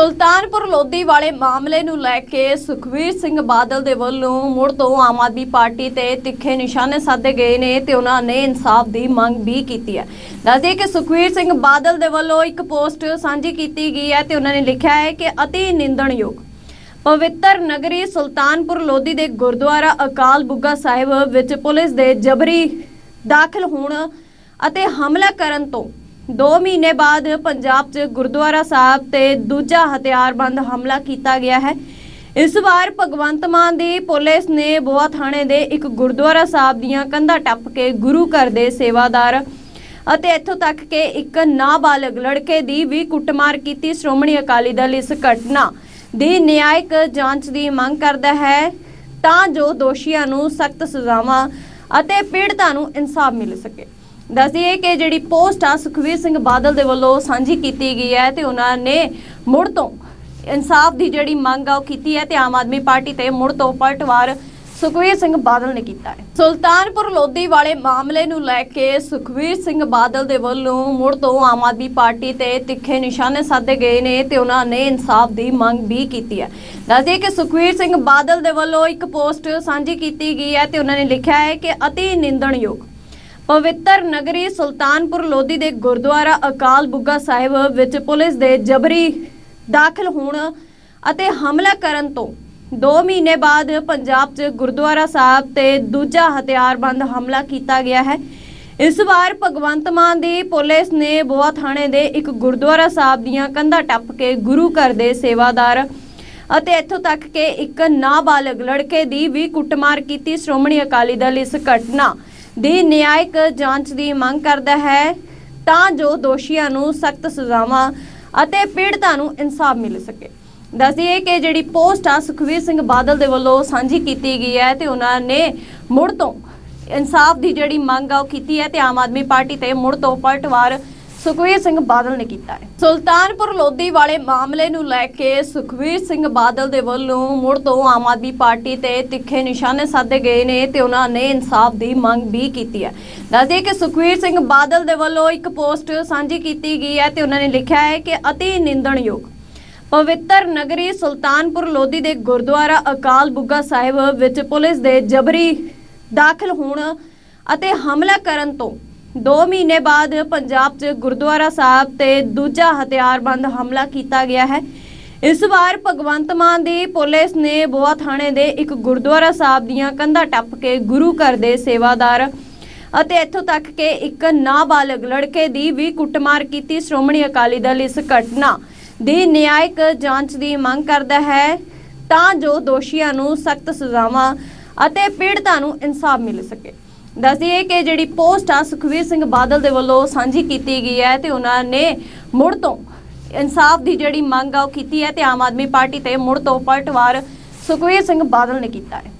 ਸੁਲਤਾਨਪੁਰ ਲੋਧੀ ਵਾਲੇ ਮਾਮਲੇ ਨੂੰ ਲੈ ਕੇ ਸੁਖਵੀਰ ਸਿੰਘ ਬਾਦਲ ਦੇ ਵੱਲੋਂ ਮੁੜ ਤੋਂ ਆਮ ਆਦਮੀ ਪਾਰਟੀ ਤੇ ਤਿੱਖੇ ਨਿਸ਼ਾਨੇ ਸਾਧੇ ਗਏ ਨੇ ਤੇ ਉਹਨਾਂ ਨੇ ਇਨਸਾਫ ਦੀ ਮੰਗ ਵੀ ਕੀਤੀ ਹੈ। ਦੱਸਦੇ ਕਿ ਸੁਖਵੀਰ ਸਿੰਘ ਬਾਦਲ ਦੇ ਵੱਲੋਂ ਇੱਕ ਪੋਸਟ ਸਾਂਝੀ ਕੀਤੀ ਗਈ ਹੈ ਤੇ ਉਹਨਾਂ ਨੇ ਲਿਖਿਆ ਹੈ ਕਿ ਅਤੀ ਨਿੰਦਣਯੋਗ। ਪਵਿੱਤਰ ਨਗਰੀ ਸੁਲਤਾਨਪੁਰ ਲੋਧੀ ਦੇ ਗੁਰਦੁਆਰਾ ਅਕਾਲ ਬੁੱਗਾ ਸਾਹਿਬ ਵਿੱਚ ਪੁਲਿਸ ਦੇ ਜਬਰੀ ਦਾਖਲ ਹੋਣ ਅਤੇ ਹਮਲਾ ਕਰਨ ਤੋਂ 2 ਮਹੀਨੇ ਬਾਅਦ ਪੰਜਾਬ 'ਚ ਗੁਰਦੁਆਰਾ ਸਾਹਿਬ ਤੇ ਦੂਜਾ ਹਥਿਆਰਬੰਦ ਹਮਲਾ ਕੀਤਾ ਗਿਆ ਹੈ। ਇਸ ਵਾਰ ਭਗਵੰਤ ਮਾਨ ਦੀ ਪੁਲਿਸ ਨੇ ਬੋਆ ਥਾਣੇ ਦੇ ਇੱਕ ਗੁਰਦੁਆਰਾ ਸਾਹਿਬ ਦੀਆਂ ਕੰਧਾਂ ਟੱਪ ਕੇ ਗੁਰੂ ਘਰ ਦੇ ਸੇਵਾਦਾਰ ਅਤੇ ਇੱਥੋਂ ਤੱਕ ਕਿ ਇੱਕ ਨਾਬਾਲਗ ਲੜਕੇ ਦੀ ਵੀ ਕੁੱਟਮਾਰ ਕੀਤੀ। ਸ਼੍ਰੋਮਣੀ ਅਕਾਲੀ ਦਲ ਇਸ ਘਟਨਾ ਦੀ ਨਿਆਇਕ ਜਾਂਚ ਦੀ ਮੰਗ ਕਰਦਾ ਹੈ। ਤਾਂ ਜੋ ਦੋਸ਼ੀਆਂ ਨੂੰ ਸਖਤ ਸਜ਼ਾਵਾਂ ਅਤੇ ਪੀੜਤਾਂ ਨੂੰ ਇਨਸਾਫ ਮਿਲ ਸਕੇ। ਦੱਸਦੀਏ ਕਿ ਜਿਹੜੀ ਪੋਸਟ ਆ ਸੁਖਵੀਰ ਸਿੰਘ ਬਾਦਲ ਦੇ ਵੱਲੋਂ ਸਾਂਝੀ ਕੀਤੀ ਗਈ ਹੈ ਤੇ ਉਹਨਾਂ ਨੇ ਮੁੜ ਤੋਂ ਇਨਸਾਫ ਦੀ ਜਿਹੜੀ ਮੰਗ ਆ ਉਹ ਕੀਤੀ ਹੈ ਤੇ ਆਮ ਆਦਮੀ ਪਾਰਟੀ ਤੇ ਮੁੜ ਤੋਂ ਪਲਟਵਾਰ ਸੁਖਵੀਰ ਸਿੰਘ ਬਾਦਲ ਨੇ ਕੀਤਾ ਹੈ। ਸੁਲਤਾਨਪੁਰ ਲੋਧੀ ਵਾਲੇ ਮਾਮਲੇ ਨੂੰ ਲੈ ਕੇ ਸੁਖਵੀਰ ਸਿੰਘ ਬਾਦਲ ਦੇ ਵੱਲੋਂ ਮੁੜ ਤੋਂ ਆਮ ਆਦਮੀ ਪਾਰਟੀ ਤੇ ਤਿੱਖੇ ਨਿਸ਼ਾਨੇ ਸਾਧੇ ਗਏ ਨੇ ਤੇ ਉਹਨਾਂ ਨੇ ਇਨਸਾਫ ਦੀ ਮੰਗ ਵੀ ਕੀਤੀ ਹੈ। ਦੱਸਦੇ ਕਿ ਸੁਖਵੀਰ ਸਿੰਘ ਬਾਦਲ ਦੇ ਵੱਲੋਂ ਇੱਕ ਪੋਸਟ ਸਾਂਝੀ ਕੀਤੀ ਗਈ ਹੈ ਤੇ ਉਹਨਾਂ ਨੇ ਲਿਖਿਆ ਹੈ ਕਿ ਅਤੀ ਨਿੰਦਣਯੋਗ ਪਵਿੱਤਰ ਨਗਰੀ ਸੁਲਤਾਨਪੁਰ ਲੋਧੀ ਦੇ ਗੁਰਦੁਆਰਾ ਅਕਾਲ ਬੁੱਗਾ ਸਾਹਿਬ ਵਿੱਚ ਪੁਲਿਸ ਦੇ ਜਬਰੀ ਦਾਖਲ ਹੋਣ ਅਤੇ ਹਮਲਾ ਕਰਨ ਤੋਂ 2 ਮਹੀਨੇ ਬਾਅਦ ਪੰਜਾਬ 'ਚ ਗੁਰਦੁਆਰਾ ਸਾਹਿਬ ਤੇ ਦੂਜਾ ਹਥਿਆਰਬੰਦ ਹਮਲਾ ਕੀਤਾ ਗਿਆ ਹੈ। ਇਸ ਵਾਰ ਭਗਵੰਤ ਮਾਨ ਦੀ ਪੁਲਿਸ ਨੇ ਬੋਆ ਥਾਣੇ ਦੇ ਇੱਕ ਗੁਰਦੁਆਰਾ ਸਾਹਿਬ ਦੀਆਂ ਕੰਧਾਂ ਟੱਪ ਕੇ ਗੁਰੂ ਘਰ ਦੇ ਸੇਵਾਦਾਰ ਅਤੇ ਇੱਥੋਂ ਤੱਕ ਕਿ ਇੱਕ ਨਾਬਾਲਗ ਲੜਕੇ ਦੀ ਵੀ ਕੁੱਟਮਾਰ ਕੀਤੀ। ਸ਼੍ਰੋਮਣੀ ਅਕਾਲੀ ਦਲ ਇਸ ਘਟਨਾ ਦੀ ਨਿਆਇਕ ਜਾਂਚ ਦੀ ਮੰਗ ਕਰਦਾ ਹੈ, ਤਾਂ ਜੋ ਦੋਸ਼ੀਆਂ ਨੂੰ ਸਖਤ ਸਜ਼ਾਵਾਂ ਅਤੇ ਪੀੜਤਾਂ ਨੂੰ ਇਨਸਾਫ ਮਿਲ ਸਕੇ। ਦੱਸਦੀਏ ਕਿ ਜਿਹੜੀ ਪੋਸਟ ਆ, ਸੁਖਵੀਰ ਸਿੰਘ ਬਾਦਲ ਦੇ ਵੱਲੋਂ ਸਾਂਝੀ ਕੀਤੀ ਗਈ ਹੈ ਤੇ ਉਹਨਾਂ ਨੇ ਮੁੜ ਤੋਂ ਇਨਸਾਫ ਦੀ ਜਿਹੜੀ ਮੰਗ ਆ, ਉਹ ਕੀਤੀ ਹੈ ਤੇ ਆਮ ਆਦਮੀ ਪਾਰਟੀ ਤੇ ਮੁੜ ਤੋਂ ਪਲਟਵਾਰ ਸੁਖਵੀਰ ਸਿੰਘ ਬਾਦਲ ਨੇ ਕੀਤਾ ਹੈ। ਸੁਲਤਾਨਪੁਰ ਲੋਧੀ ਵਾਲੇ ਮਾਮਲੇ ਨੂੰ ਲੈ ਕੇ ਸੁਖਵੀਰ ਸਿੰਘ ਬਾਦਲ ਦੇ ਵੱਲੋਂ ਮੁੜ ਤੋਂ ਆਮ ਆਦਮੀ ਪਾਰਟੀ ਤੇ ਤਿੱਖੇ ਨਿਸ਼ਾਨੇ ਸਾਧੇ ਗਏ ਨੇ ਤੇ ਉਹਨਾਂ ਨੇ ਇਨਸਾਫ ਦੀ ਮੰਗ ਵੀ ਕੀਤੀ ਹੈ। ਦੱਸਦੇ ਕਿ ਸੁਖਵੀਰ ਸਿੰਘ ਬਾਦਲ ਦੇ ਵੱਲੋਂ ਇੱਕ ਪੋਸਟ ਸਾਂਝੀ ਕੀਤੀ ਗਈ ਹੈ ਤੇ ਉਹਨਾਂ ਨੇ ਲਿਖਿਆ ਹੈ ਕਿ ਅਤੀ ਨਿੰਦਣਯੋਗ। ਪਵਿੱਤਰ ਨਗਰੀ ਸੁਲਤਾਨਪੁਰ ਲੋਧੀ ਦੇ ਗੁਰਦੁਆਰਾ ਅਕਾਲ ਬੁੱਗਾ ਸਾਹਿਬ ਵਿੱਚ ਪੁਲਿਸ ਦੇ ਜਬਰੀ ਦਾਖਲ ਹੋਣ ਅਤੇ ਹਮਲਾ ਕਰਨ ਤੋਂ 2 ਮਹੀਨੇ ਬਾਅਦ ਪੰਜਾਬ 'ਚ ਗੁਰਦੁਆਰਾ ਸਾਹਿਬ ਤੇ ਦੂਜਾ ਹਥਿਆਰਬੰਦ ਹਮਲਾ ਕੀਤਾ ਗਿਆ ਹੈ। ਇਸ ਵਾਰ ਭਗਵੰਤ ਮਾਨ ਦੀ ਪੁਲਿਸ ਨੇ ਬੋਆ ਥਾਣੇ ਦੇ ਇੱਕ ਗੁਰਦੁਆਰਾ ਸਾਹਿਬ ਦੀਆਂ ਕੰਧਾਂ ਟੱਪ ਕੇ ਗੁਰੂ ਘਰ ਦੇ ਸੇਵਾਦਾਰ ਅਤੇ ਇੱਥੋਂ ਤੱਕ ਕਿ ਇੱਕ ਨਾਬਾਲਗ ਲੜਕੇ ਦੀ ਵੀ ਕੁੱਟਮਾਰ ਕੀਤੀ। ਸ਼੍ਰੋਮਣੀ ਅਕਾਲੀ ਦਲ ਇਸ ਘਟਨਾ ਦੀ ਨਿਆਇਕ ਜਾਂਚ ਦੀ ਮੰਗ ਕਰਦਾ ਹੈ। ਤਾਂ ਜੋ ਦੋਸ਼ੀਆਂ ਨੂੰ ਸਖਤ ਸਜ਼ਾਵਾਂ ਅਤੇ ਪੀੜਤਾਂ ਨੂੰ ਇਨਸਾਫ ਮਿਲ ਸਕੇ। ਦੱਸਦੀਏ ਕਿ ਜਿਹੜੀ ਪੋਸਟ ਆ ਸੁਖਵੀਰ ਸਿੰਘ ਬਾਦਲ ਦੇ ਵੱਲੋਂ ਸਾਂਝੀ ਕੀਤੀ ਗਈ ਹੈ ਤੇ ਉਹਨਾਂ ਨੇ ਮੁੜ ਤੋਂ ਇਨਸਾਫ ਦੀ ਜਿਹੜੀ ਮੰਗ ਆ ਉਹ ਕੀਤੀ ਹੈ ਤੇ ਆਮ ਆਦਮੀ ਪਾਰਟੀ ਤੇ ਮੁੜ ਤੋਂ ਪਲਟਵਾਰ ਸੁਖਵੀਰ ਸਿੰਘ ਬਾਦਲ ਨੇ ਕੀਤਾ ਹੈ।